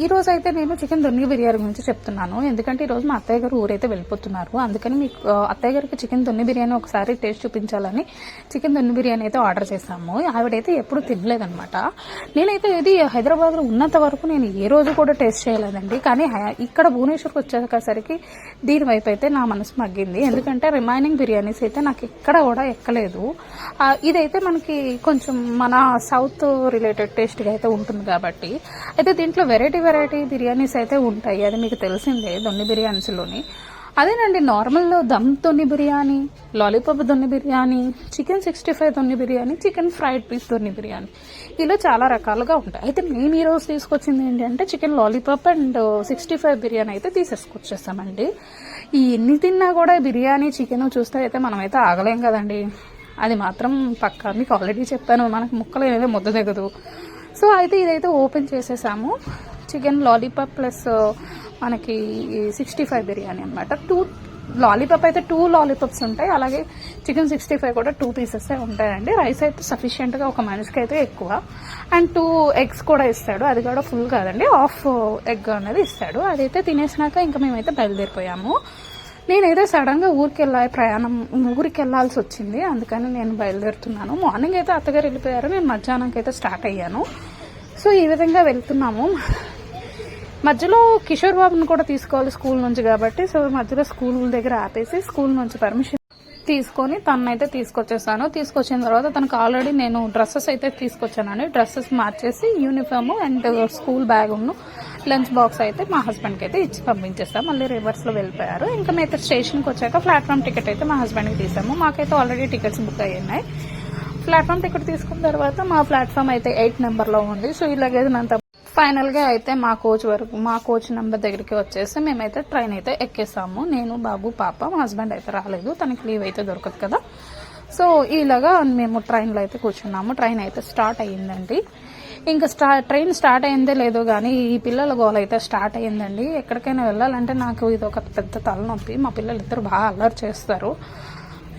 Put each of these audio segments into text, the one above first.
ఈ రోజు అయితే నేను చికెన్ దొన్ని బిర్యానీ గురించి చెప్తున్నాను. ఎందుకంటే ఈ రోజు మా అత్తయ్య గారు ఊరైతే వెళ్ళిపోతున్నారు. అందుకని మీకు అత్తయ్య గారికి చికెన్ దొన్ని బిర్యానీ ఒకసారి టేస్ట్ చూపించాలని చికెన్ దొన్ని బిర్యానీ అయితే ఆర్డర్ చేశాము. ఆవిడైతే ఎప్పుడు తినలేదనమాట నేనైతే ఇది హైదరాబాద్లో ఉన్నంత వరకు నేను ఏ రోజు కూడా టేస్ట్ చేయలేదండి. కానీ హై- ఇక్కడ భువనేశ్వర్కి వచ్చేసరికి దీని వైపు అయితే నా మనసు మగ్గింది. ఎందుకంటే రిమైనింగ్ బిర్యానీస్ అయితే నాకు ఎక్కడ కూడా ఎక్కలేదు. ఇదైతే మనకి కొంచెం మన సౌత్ రిలేటెడ్ టేస్ట్గా అయితే ఉంటుంది కాబట్టి. అయితే దీంట్లో వెరైటీ వెరైటీ బిర్యానీస్ అయితే ఉంటాయి. అది మీకు తెలిసిందే దొన్ని బిర్యానీస్లోని. అదేనండి నార్మల్లో dum donne biryani lollipop donne biryani chicken sixty five donne biryani chicken fried piece donne biryani. ఇలా చాలా రకాలుగా ఉంటాయి. అయితే మేము ఈ రోజు తీసుకొచ్చింది ఏంటంటే chicken lollipop and sixty five biryani అయితే తీసేసుకొచ్చేసామండి ఈ ఎన్ని తిన్నా కూడా బిర్యానీ చికెన్ చూస్తే అయితే మనమైతే ఆగలేం కదండి. అది మాత్రం పక్కా మీకు ఆల్రెడీ చెప్పాను మనకు ముక్కలు అనేది ముద్ద దిగదు సో అయితే ఇదైతే ఓపెన్ చేసేసాము. చికెన్ లాలీపాప్ ప్లస్ మనకి సిక్స్టీ ఫైవ్ బిర్యానీ అనమాట టూ లాలీపాప్ అయితే టూ లాలీపాప్స్ ఉంటాయి. అలాగే చికెన్ సిక్స్టీ ఫైవ్ కూడా టూ పీసెస్ ఉంటాయండి. రైస్ అయితే సఫిషియెంట్గా ఒక మనిషికి అయితే ఎక్కువ. అండ్ టూ ఎగ్స్ కూడా ఇస్తాడు. అది కూడా ఫుల్ కాదండి. హాఫ్ ఎగ్ అనేది ఇస్తాడు. అదైతే తినేసినాక ఇంకా మేమైతే బయలుదేరిపోయాము. నేనైతే సడన్గా ఊరికి వెళ్ళాలి ప్రయాణం ఊరికి వెళ్ళాల్సి వచ్చింది. అందుకని నేను బయలుదేరుతున్నాను. మార్నింగ్ అయితే అత్తగారు వెళ్ళిపోయారు. నేను మధ్యాహ్నంకి అయితే స్టార్ట్ అయ్యాను. సో ఈ విధంగా వెళ్తున్నాము. మధ్యలో కిషోర్ బాబుని కూడా తీసుకోవాలి స్కూల్ నుంచి కాబట్టి సో మధ్యలో స్కూల్ దగ్గర ఆపేసి స్కూల్ నుంచి పర్మిషన్ తీసుకొని తనైతే తీసుకొచ్చేసాను. తీసుకొచ్చిన తర్వాత తనకు ఆల్రెడీ నేను డ్రెస్సెస్ అయితే తీసుకొచ్చానండి. డ్రెస్సెస్ మార్చేసి యూనిఫామ్ అండ్ స్కూల్ బ్యాగును లంచ్ బాక్స్ అయితే మా హస్బెండ్కి అయితే ఇచ్చి పంపించేస్తాం మళ్ళీ రివర్స్లో వెళ్ళిపోయారు. ఇంకా మేము స్టేషన్కి వచ్చాక ప్లాట్ఫామ్ టికెట్ అయితే మా హస్బెండ్కి తీసాము. మాకైతే ఆల్రెడీ టికెట్స్ బుక్ అయ్యాయి ప్లాట్ఫామ్ టికెట్ తీసుకున్న తర్వాత మా ప్లాట్ఫామ్ అయితే ఎయిట్ నెంబర్లో ఉంది. సో ఈ లగేజ్ అంతా ఫైనల్గా అయితే మా కోచ్ వరకు మా కోచ్ నెంబర్ దగ్గరికి వచ్చేసి మేమైతే ట్రైన్ అయితే ఎక్కేసాము. నేను బాబు పాప మా హస్బెండ్ అయితే రాలేదు. తనకి లీవ్ అయితే దొరకదు కదా. సో ఇలాగా మేము ట్రైన్లో అయితే కూర్చున్నాము. ట్రైన్ అయితే స్టార్ట్ అయ్యిందండి. ఇంకా స్టా ట్రైన్ స్టార్ట్ అయిందే లేదో కానీ ఈ పిల్లల గోల అయితే స్టార్ట్ అయ్యిందండి. ఎక్కడికైనా వెళ్ళాలంటే నాకు ఇది ఒక పెద్ద తలనొప్పి. మా పిల్లలు ఇద్దరు బాగా అల్లరి చేస్తారు.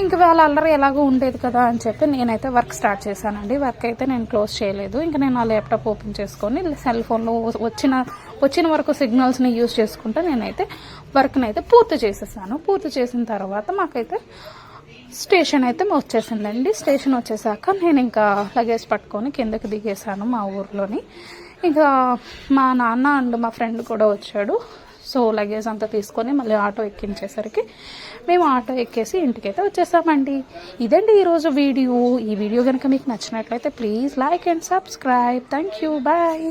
ఇంక వాళ్ళ అల్లరి ఎలాగో ఉండేది కదా అని చెప్పి నేనైతే వర్క్ స్టార్ట్ చేశానండి. వర్క్ అయితే నేను క్లోజ్ చేయలేదు. ఇంకా నేను ఆ ల్యాప్టాప్ ఓపెన్ చేసుకొని సెల్ ఫోన్లో వచ్చిన వచ్చిన వరకు సిగ్నల్స్ని యూజ్ చేసుకుంటూ నేనైతే వర్క్ని అయితే పూర్తి చేసేసాను. పూర్తి చేసిన తర్వాత మాకైతే స్టేషన్ అయితే వచ్చేసిందండి. స్టేషన్ వచ్చేసాక నేను ఇంకా లగేజ్ పట్టుకొని కిందకి దిగేసాను మా ఊర్లోని. ఇంకా మా నాన్న అండ్ మా ఫ్రెండ్ కూడా వచ్చాడు. సో లగేజ్ అంతా తీసుకొని మళ్ళీ ఆటో ఎక్కించేసరికి మేము ఆటో ఎక్కేసి ఇంటికైతే వచ్చేసామండి. ఇదండి ఈరోజు వీడియో. ఈ వీడియో కనుక మీకు నచ్చినట్లయితే please like and subscribe thank you bye